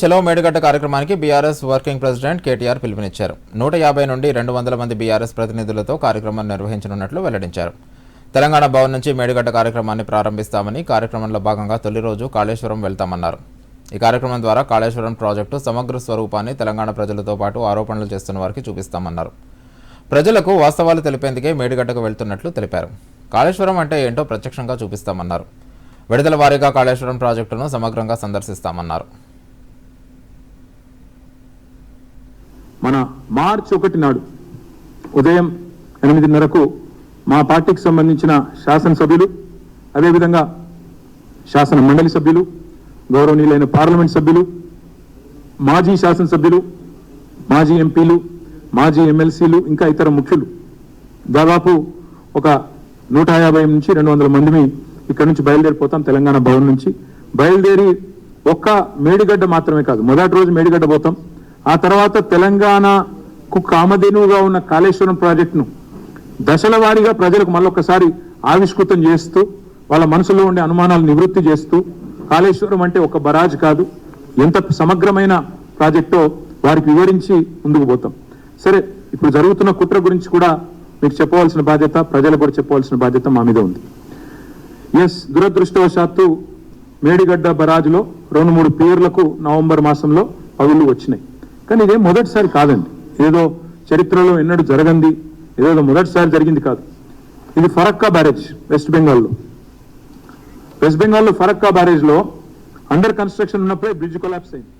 చలో మేడుగడ్డ కార్యక్రమానికి BRS working president KTR పిలుపునిచ్చారు. నూట యాభై నుండి రెండు వందల మంది బీఆర్ఎస్ ప్రతినిధులతో కార్యక్రమం నిర్వహించనున్నట్లు వెల్లడించారు. తెలంగాణ భవన్ నుంచి మేడుగడ్డ కార్యక్రమాన్ని ప్రారంభిస్తామని కార్యక్రమంలో భాగంగా తొలి రోజు కాళేశ్వరం వెళ్తామన్నారు. ఈ కార్యక్రమం ద్వారా కాళేశ్వరం ప్రాజెక్టు సమగ్ర స్వరూపాన్ని తెలంగాణ ప్రజలతో పాటు ఆరోపణలు చేస్తున్న వారికి చూపిస్తామన్నారు. ప్రజలకు వాస్తవాలు తెలిపేందుకే మేడిగడ్డకు వెళ్తున్నట్లు తెలిపారు. కాళేశ్వరం అంటే ఏంటో ప్రత్యక్షంగా చూపిస్తామన్నారు. విడుదల వారీగా కాళేశ్వరం ప్రాజెక్టును సమగ్రంగా సందర్శిస్తామన్నారు. మన మార్చ్ ఒకటి నాడు ఉదయం ఎనిమిదిన్నరకు మా పార్టీకి సంబంధించిన శాసనసభ్యులు అదేవిధంగా శాసన మండలి సభ్యులు గౌరవనీయులైన పార్లమెంట్ సభ్యులు మాజీ శాసనసభ్యులు మాజీ ఎంపీలు మాజీ ఎమ్మెల్సీలు ఇంకా ఇతర ముఖ్యులు. దాదాపు ఒక నూట యాభై నుంచి రెండు వందల మందిని ఇక్కడ నుంచి బయలుదేరిపోతాం తెలంగాణ భవన్ నుంచి. బయలుదేరి ఒక్క మేడిగడ్డ మాత్రమే కాదు మొదటి రోజు మేడిగడ్డ పోతాం. ఆ తర్వాత తెలంగాణకు కామధేనువుగా ఉన్న కాళేశ్వరం ప్రాజెక్టును దశల వారీగా ప్రజలకు మళ్ళొకసారి ఆవిష్కృతం చేస్తూ వాళ్ళ మనసులో ఉండే అనుమానాలు నివృత్తి చేస్తూ కాళేశ్వరం అంటే ఒక బరాజ్ కాదు ఎంత సమగ్రమైన ప్రాజెక్టో వారికి వివరించి ముందుకు పోతాం. సరే ఇప్పుడు జరుగుతున్న కుట్ర గురించి కూడా మీకు చెప్పవలసిన బాధ్యత ప్రజలకు కూడా చెప్పవలసిన బాధ్యత మా మీద ఉంది. ఎస్ దురదృష్టవశాత్తు మేడిగడ్డ బరాజ్లో రెండు మూడు పేర్లకు నవంబర్ మాసంలో పగుళ్ళు వచ్చినాయి. కానీ ఇదేం మొదటిసారి కాదండి. ఏదో చరిత్రలో ఎన్నడూ జరగంది ఏదో మొదటిసారి జరిగింది కాదు. ఇది ఫరక్కా బ్యారేజ్ వెస్ట్ బెంగాల్లో. వెస్ట్ బెంగాల్లో ఫరక్కా బ్యారేజ్లో అండర్ కన్స్ట్రక్షన్ ఉన్నప్పుడే బ్రిడ్జ్ కొలాప్స్ అయింది.